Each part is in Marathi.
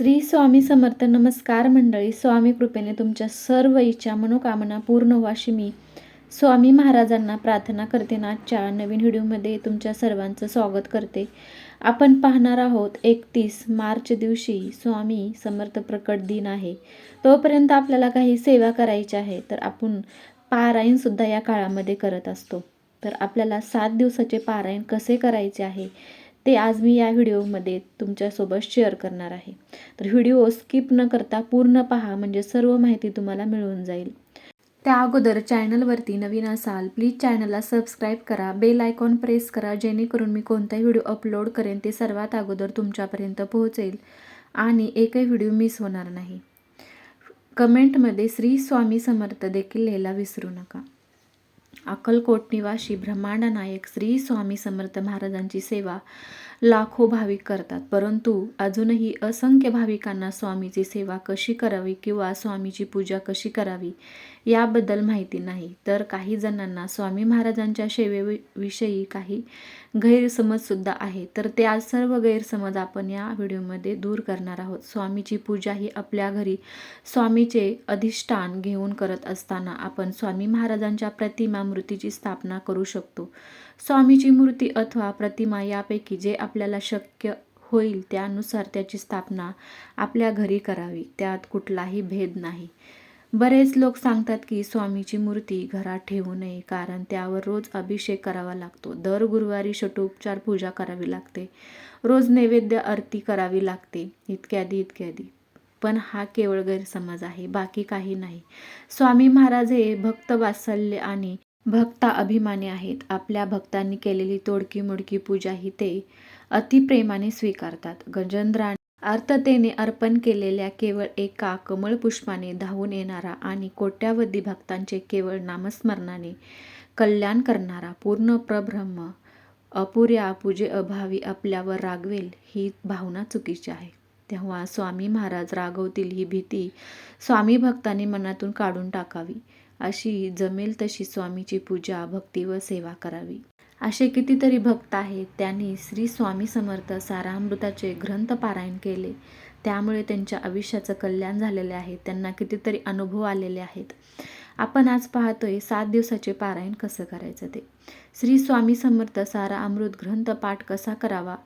श्री स्वामी समर्थ नमस्कार मंडळी स्वामी कृपेने तुमच्या सर्व इच्छा मनोकामना पूर्ण व्हाशी मी. स्वामी महाराजांना प्रार्थना करते ना आजच्या नवीन व्हिडिओमध्ये तुमच्या सर्वांचं स्वागत करते. आपण पाहणार आहोत एकतीस मार्च दिवशी स्वामी समर्थ प्रकट दिन आहे. तोपर्यंत आपल्याला काही सेवा करायची आहे तर आपण पारायणसुद्धा या काळामध्ये करत असतो. तर आपल्याला सात दिवसाचे पारायण कसे करायचे आहे ते आज मी या व्हिडिओमध्ये तुमच्यासोबत शेअर करणार आहे. तर व्हिडिओ स्किप न करता पूर्ण पहा म्हणजे सर्व माहिती तुम्हाला मिळून जाईल. त्या अगोदर चॅनलवरती नवीन असाल प्लीज चॅनलला सबस्क्राईब करा बेल आयकॉन प्रेस करा जेणेकरून मी कोणताही व्हिडिओ अपलोड करेन ते सर्वात अगोदर तुमच्यापर्यंत पोहोचेल आणि एकही व्हिडिओ मिस होणार नाही. कमेंटमध्ये श्री स्वामी समर्थ देखील लिहायला विसरू नका. अक्कलकोट निवासी ब्रह्मांड नायक श्री स्वामी समर्थ महाराजांची सेवा लाखो भाविक करतात. परंतु अजूनही असंख्य भाविकांना स्वामीची सेवा कशी करावी किंवा स्वामीची पूजा कशी करावी याबद्दल माहिती नाही. तर काही जणांना स्वामी महाराजांच्या सेवेविषयी काही गैरसमजसुद्धा आहे. तर ते आज सर्व गैरसमज आपण या व्हिडिओमध्ये दूर करणार आहोत. स्वामीची पूजा ही आपल्या घरी स्वामीचे अधिष्ठान घेऊन करत असताना आपण स्वामी महाराजांच्या प्रतिमा मूर्तीची स्थापना करू शकतो. स्वामीची मूर्ती अथवा प्रतिमा यापैकी जे आपल्याला शक्य होईल त्यानुसार त्याची स्थापना आपल्या घरी करावी. त्यात कुठलाही भेद नाही. बरेच लोक सांगतात की स्वामीची मूर्ती घरात ठेवू नये कारण त्यावर रोज अभिषेक करावा लागतो. दर गुरुवारी षटोपचार पूजा करावी लागते. रोज नैवेद्य आरती करावी लागते. इत्यादी इत्यादी पण हा केवळ गैरसमज आहे. बाकी काही नाही. स्वामी महाराज हे भक्त वात्सल्य आणि भक्ता अभिमानी आहेत. आपल्या भक्तांनी केलेली तोडकी मोडकी पूजा ही ते अतिप्रेमाने स्वीकारतात. गजेंद्राने अर्थतेने अर्पण केलेल्या केवळ एका कमळ पुष्पाने धावून येणारा आणि कोट्यावधी भक्तांचे केवळ नामस्मरणाने कल्याण करणारा पूर्ण प्रब्रह्म अपुऱ्या पूजे अभावी आपल्यावर रागवेल ही भावना चुकीची आहे. तेव्हा स्वामी महाराज रागवतील ही भीती स्वामी भक्तांनी मनातून काढून टाकावी. अशी जमेल तशी स्वामीची पूजा भक्ती व सेवा करावी. असे कितीतरी भक्त आहेत त्यांनी श्री स्वामी समर्थ सारामृताचे ग्रंथ पारायण केले. त्यामुळे त्यांच्या आयुष्याचं कल्याण झालेले आहे त्यांना कितीतरी अनुभव आलेले आहेत. आपण आज पाहतोय सात दिवसाचे पारायण कसं करायचं ते? श्री स्वामी समर्थ सारा अमृत ग्रंथ पाठ कसा करावा?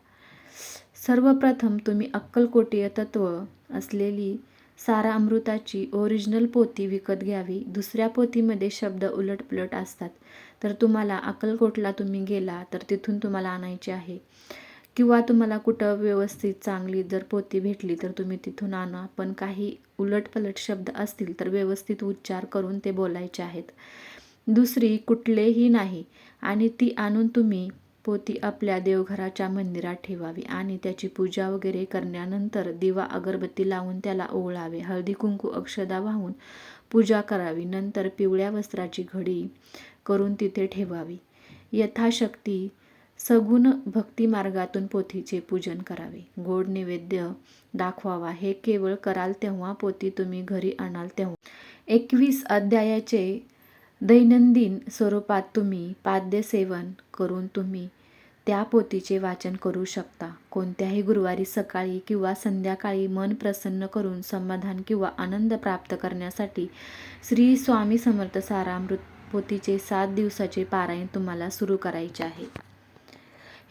सर्वप्रथम तुम्ही अक्कलकोटीय तत्व असलेली सारा अमृताची ओरिजिनल पोती विकत घ्यावी. दुसऱ्या पोतीमध्ये शब्द उलटपुलट असतात. तर तुम्हाला अक्कलकोटला तुम्ही गेला तर तिथून तुम्हाला आणायची आहे. किंवा तुम्हाला कुठं व्यवस्थित चांगली जर पोती भेटली तर तुम्ही तिथून आणा. पण काही उलटपलट शब्द असतील तर व्यवस्थित उच्चार करून ते बोलायचे आहेत. दुसरी कुठलेही नाही. आणि ती आणून तुम्ही पोती आपल्या देवघराच्या मंदिरात ठेवावी आणि त्याची पूजा वगैरे करण्यानंतर दिवा अगरबत्ती लावून त्याला ओळावे हळदी कुंकू अक्षदा वाहून पूजा करावी. नंतर पिवळ्या वस्त्राची घडी करून तिथे ठेवावी. यथाशक्ती सगुण भक्ती मार्गातून पोथीचे पूजन करावे. गोड नैवेद्य दाखवावा. हे केवळ कराल तेव्हा पोथी तुम्ही घरी आणाल तेव्हा. एकवीस अध्यायाचे दैनंदिन स्वरूपात तुम्ही पाद्यसेवन करून तुम्ही त्या पोथीचे वाचन करू शकता. कोणत्याही गुरुवारी सकाळी किंवा संध्याकाळी मन प्रसन्न करून समाधान किंवा आनंद प्राप्त करण्यासाठी श्री स्वामी समर्थ सारामृत पोथीचे सात दिवसाचे पारायण तुम्हाला सुरू करायचे आहे.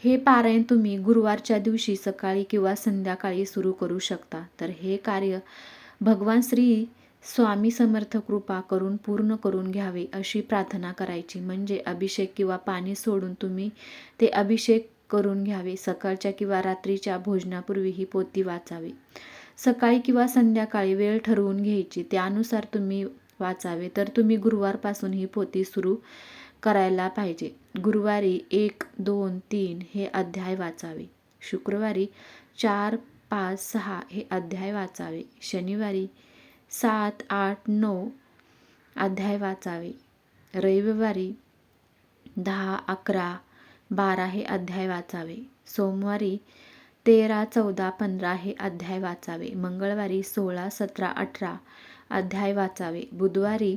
हे पारायण तुम्ही गुरुवारच्या दिवशी सकाळी किंवा संध्याकाळी सुरू करू शकता. तर हे कार्य भगवान श्री स्वामी समर्थ कृपा करून पूर्ण करून घ्यावे अशी प्रार्थना करायची. म्हणजे अभिषेक किंवा पाणी सोडून तुम्ही ते अभिषेक करून घ्यावे. सकाळच्या किंवा रात्रीच्या भोजनापूर्वी ही पोती वाचावी. सकाळी किंवा संध्याकाळी वेळ ठरवून घ्यायची. त्यानुसार तुम्ही वाचावे. तर तुम्ही गुरुवारपासून ही पोती सुरू करायला पाहिजे. गुरुवारी एक दोन तीन हे अध्याय वाचावे. शुक्रवारी चार पाच सहा हे अध्याय वाचावे. शनिवारी सात आठ नऊ अध्याय वाचावे. रविवारी दहा अकरा बारा हे अध्याय वाचावे. सोमवारी तेरा चौदा पंधरा हे अध्याय वाचावे. मंगळवारी सोळा सतरा अठरा अध्याय वाचावे. बुधवारी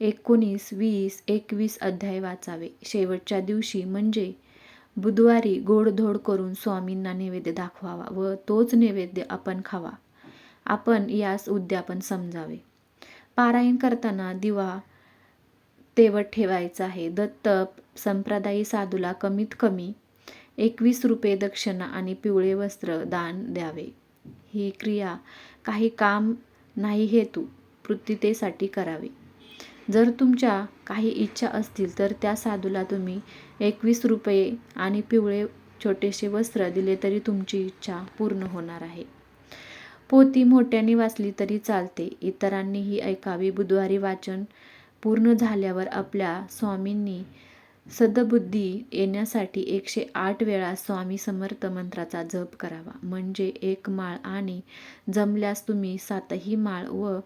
एकोणीस वीस एकवीस अध्याय वाचावे. शेवटच्या दिवशी म्हणजे बुधवारी गोडधोड करून स्वामींना नैवेद्य दाखवावा व तोच नैवेद्य आपण खावा. आपण यास उद्यापन समजावे. पारायण करताना दिवा तेवत ठेवायचा आहे. दत्त संप्रदायी साधूला कमीत कमी एकवीस रुपये दक्षिणा आणि पिवळे वस्त्र दान द्यावे. ही क्रिया काही काम नाही हेतू पृथ्वीतेसाठी करावे. जर तुमच्या काही इच्छा असतील तर त्या साधूला तुम्ही एकवीस रुपये आणि पिवळे छोटेसे वस्त्र दिले तरी तुमची इच्छा पूर्ण होणार आहे. पोती मोठ्याने वाचली तरी चालते. इतरांनीही ऐकावी. बुधवारी वाचन पूर्ण झाल्यावर आपल्या स्वामींनी सदबुद्धी येण्यासाठी एकशे आठ वेळा स्वामी समर्थ मंत्राचा जप करावा. म्हणजे एक माळ आणि जमल्यास तुम्ही सातही माळ व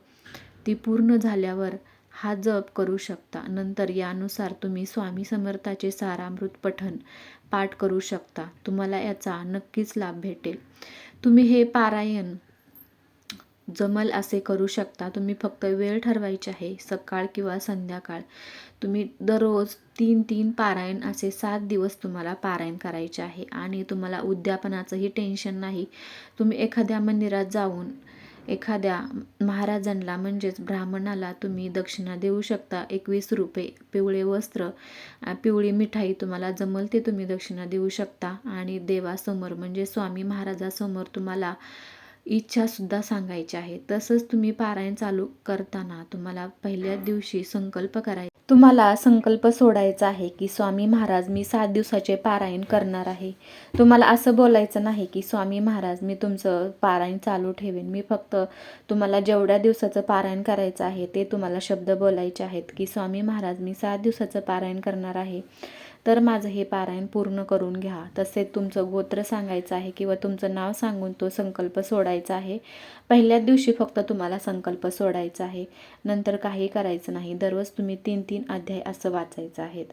ती पूर्ण झाल्यावर हा जप करू शकता. नंतर यानुसार तुम्ही स्वामी समर्थाचे सारामृत पठण पाठ करू शकता. तुम्हाला याचा नक्कीच लाभ भेटेल. तुम्ही हे पारायण जमल असे करू शकता. तुम्ही फक्त वेळ ठरवायची आहे सकाळ किंवा संध्याकाळ. तुम्ही दररोज तीन तीन पारायण असे सात दिवस तुम्हाला पारायण करायचे आहे. आणि तुम्हाला उद्यापनाचंही टेन्शन नाही. तुम्ही एखाद्या मंदिरात जाऊन एखाद्या महाराजांना म्हणजेच ब्राह्मणाला तुम्ही दक्षिणा देऊ शकता. एकवीस रुपये पिवळे वस्त्र पिवळी मिठाई तुम्हाला जमल ते तुम्ही दक्षिणा देऊ शकता. आणि देवासमोर म्हणजे स्वामी महाराजासमोर तुम्हाला इच्छासुद्धा सांगायची आहे. तसंच तुम्ही पारायण चालू करताना तुम्हाला पहिल्या दिवशी संकल्प करायचा तुम्हाला संकल्प सोडायचा आहे की स्वामी महाराज मी सात दिवसाचे पारायण करणार आहे. तुम्हाला असं बोलायचं नाही की स्वामी महाराज मी तुमचं पारायण चालू ठेवेन. मी फक्त तुम्हाला जेवढ्या दिवसाचं पारायण करायचं आहे ते तुम्हाला शब्द बोलायचे आहेत की स्वामी महाराज मी सात दिवसाचं पारायण करणार आहे. तर माझं हे पारायण पूर्ण करून घ्या. तसेच तुमचं गोत्र सांगायचं आहे किंवा तुमचं नाव सांगून तो संकल्प सोडायचा आहे. पहिल्याच दिवशी फक्त तुम्हाला संकल्प सोडायचा आहे. नंतर काही करायचं नाही. दररोज तुम्ही तीन तीन अध्याय असं वाचायचं आहेत.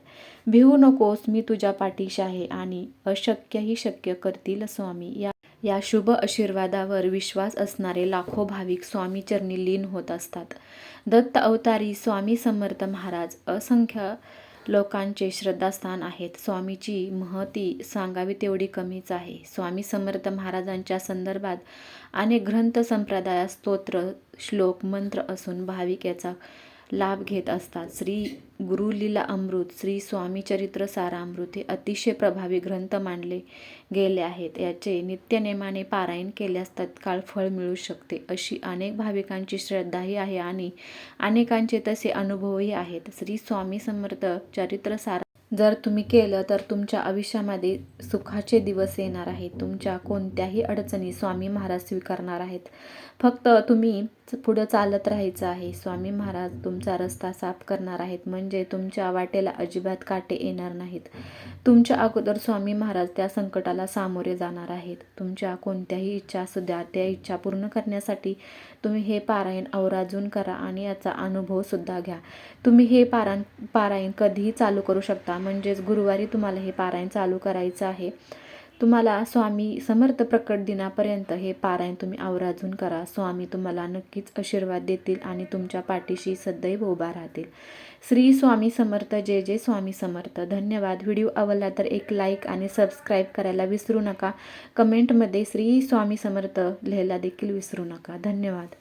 भिवू नकोस मी तुझ्या पाठीशी आहे आणि अशक्यही शक्य करतील स्वामी. या या शुभ आशीर्वादावर विश्वास असणारे लाखो भाविक स्वामी चरणी लीन होत असतात. दत्त अवतारी स्वामी समर्थ महाराज असंख्य लोकांचे श्रद्धास्थान आहेत. स्वामीची महती सांगावी तेवढी कमीच आहे. स्वामी समर्थ महाराजांच्या संदर्भात अनेक ग्रंथ संप्रदायात स्तोत्र श्लोक मंत्र असून भाविक याचा लाभ घेत असतात. श्री गुरुलीला अमृत श्री स्वामी चरित्र सारामृत हे अतिशय प्रभावी ग्रंथ मानले गेले आहेत. याचे नित्यनेमाने पारायण केल्यास तत्काळ फळ मिळू शकते अशी अनेक भाविकांची श्रद्धाही आहे आणि अनेकांचे तसे अनुभवही आहेत. श्री स्वामी समर्थ चरित्र सारा जर तुम्ही केलं तर तुमच्या आयुष्यामध्ये सुखाचे दिवस येणार आहेत. तुमच्या कोणत्याही अडचणी स्वामी महाराज स्वीकारणार आहेत. फक्त तुम्ही पुढं चालत राहायचं आहे. स्वामी महाराज तुमचा रस्ता साफ करणार आहेत. म्हणजे तुमच्या वाटेला अजिबात काटे येणार नाहीत. तुमच्या अगोदर स्वामी महाराज त्या संकटाला सामोरे जाणार आहेत. तुमच्या कोणत्याही इच्छा असू द्या त्या इच्छा पूर्ण करण्यासाठी तुम्ही हे पारायण अवराजून करा आणि याचा अनुभवसुद्धा घ्या. तुम्ही हे पारायण पारायण कधीही चालू करू शकता. म्हणजेच गुरुवारी तुम्हाला हे पारायण चालू करायचं आहे. तुम्हाला स्वामी समर्थ प्रकट दिनापर्यंत हे पारायण तुम्ही आवराजून करा. स्वामी तुम्हाला नक्कीच आशीर्वाद देतील आणि तुमच्या पाठीशी सदैव उभा राहतील. श्री स्वामी समर्थ जय जय स्वामी समर्थ. धन्यवाद. व्हिडिओ आवडला तर एक लाईक आणि सबस्क्राईब करायला विसरू नका. कमेंटमध्ये श्री स्वामी समर्थ लिहायला देखील विसरू नका. धन्यवाद.